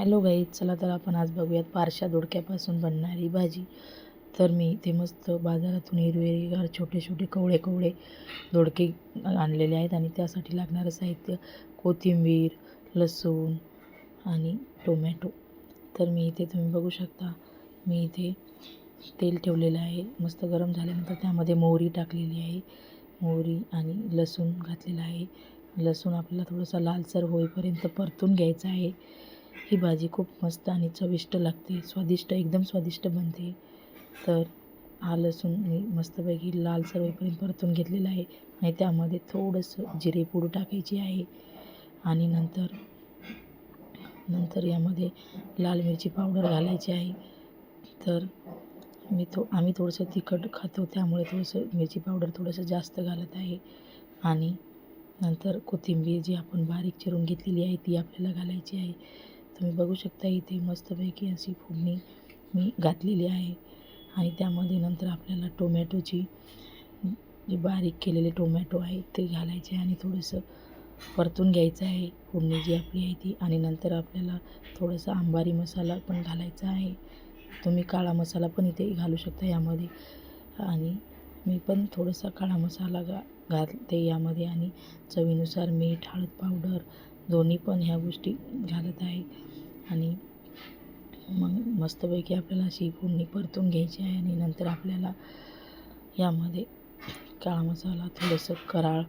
Hello guys चला तर आपण आज बघूयात पारशा दोडक्यापासून बनणारी भाजी. तर मी इथे मस्त बाजारातून हिरवे हिरवेगार छोटे छोटे कवळे कवळे दोडके आणलेले आहेत आणि त्यासाठी लागणारं साहित्य कोथिंबीर लसूण आणि टोमॅटो. तर मी इथे तुम्ही बघू शकता मी इथे तेल ठेवलेलं आहे. मस्त गरम झाल्यानंतर त्यामध्ये मोहरी टाकलेली आहे. मोहरी आणि लसूण घातलेलं आहे. लसूण आपल्याला थोडंसं लालसर होईपर्यंत परतून घ्यायचं आहे. ही भाजी खूप मस्त आणि चविष्ट लागते. स्वादिष्ट एकदम स्वादिष्ट बनते. तर हा लसूण मी मस्तपैकी लालसर होईपर्यंत परतून घेतलेला आहे. आणि त्यामध्ये थोडंसं जिरेपूड टाकायची आहे. आणि नंतर नंतर यामध्ये लाल मिरची पावडर घालायची आहे. तर मी थो आम्ही थोडंसं तिखट खातो त्यामुळे थोडंसं मिरची पावडर थोडंसं जास्त घालत आहे. आणि नंतर कोथिंबीर जी आपण बारीक चिरून घेतलेली आहे ती आपल्याला घालायची आहे. तुम्ही बघू शकता इथे मस्तपैकी अशी फोडणी मी घातलेली आहे. आणि त्यामध्ये नंतर आपल्याला टोमॅटोची जी बारीक केलेले टोमॅटो आहे ते घालायचे आणि थोडंसं परतून घ्यायचं आहे. फोडणी जी आपली आहे ती. आणि नंतर आपल्याला थोडंसं आंबारी मसाला पण घालायचा आहे. तुम्ही काळा मसाला पण इथे घालू शकता यामध्ये. आणि मी पण थोडासा काळा मसाला घा घालते यामध्ये आणि चवीनुसार मीठ हळद पावडर दोन्ही पण ह्या गोष्टी घालत आहे. आणि मग मस्तपैकी आपल्याला अशी फोडणी परतून घ्यायची आहे आणि नंतर आपल्याला यामध्ये काळा मसाला थोडंसं कराळ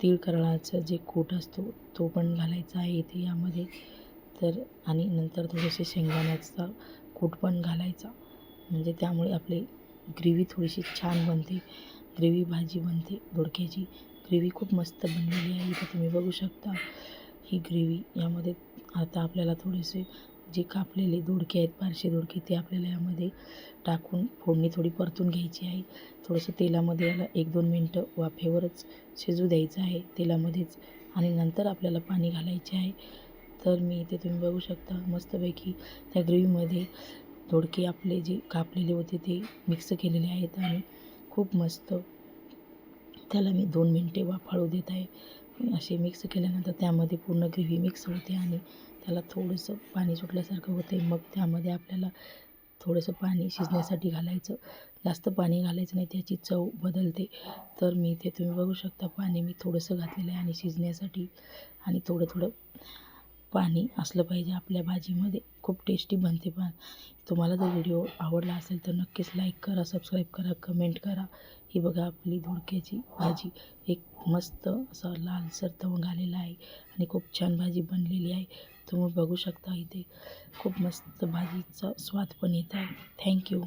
तीळ कराळाचं जे कूट असतो तो पण घालायचा आहे इथे यामध्ये. तर आणि नंतर थोडेसे शेंगदाण्याचा कूट पण घालायचा. म्हणजे त्यामुळे आपली ग्रेव्ही थोडीशी छान बनते. ग्रेव्ही भाजी बनते दोडक्याची ग्रेव्ही खूप मस्त बनलेली आहे. इथं तुम्ही बघू शकता ही ग्रेव्ही यामध्ये आता आपल्याला थोडेसे जे कापलेले दोडके आहेत पारशे दोडके ते आपल्याला यामध्ये टाकून फोडणी थोडी परतून घ्यायची आहे. थोडंसं तेलामध्ये याला एक दोन मिनटं वाफेवरच शिजू द्यायचं आहे तेलामध्येच आणि नंतर आपल्याला पाणी घालायचे आहे. तर मी इथे तुम्ही बघू शकता मस्तपैकी त्या ग्रेव्हीमध्ये दोडके आपले जे कापलेले होते ते मिक्स केलेले आहेत आणि खूप मस्त. त्याला मी दोन मिनटे वाफाळू देत आहे. असे मिक्स केल्यानंतर त्यामध्ये पूर्ण ग्रेव्ही मिक्स होते आणि त्याला थोडंसं पाणी सुटल्यासारखं होते. मग त्यामध्ये आपल्याला थोडंसं पाणी शिजण्यासाठी घालायचं. जास्त पाणी घालायचं नाही त्याची चव बदलते. तर मी इथे तुम्ही बघू शकता पाणी मी थोडंसं घातलेलं आहे आणि शिजण्यासाठी आणि थोडं थोडं पाणी असलं पाहिजे आपल्या भाजीमध्ये. खूप टेस्टी बनते पण. तुम्हाला जर व्हिडिओ आवडला असेल तर नक्कीच लाईक करा सबस्क्राईब करा कमेंट करा. ही बघा आपली धुडक्याची भाजी. एक मस्त असा लालसर तवंग आलेला आहे आणि खूप छान भाजी बनलेली आहे. तुम्ही बघू शकता इथे. खूप मस्त भाजीचा स्वाद पण येत आहे. थँक्यू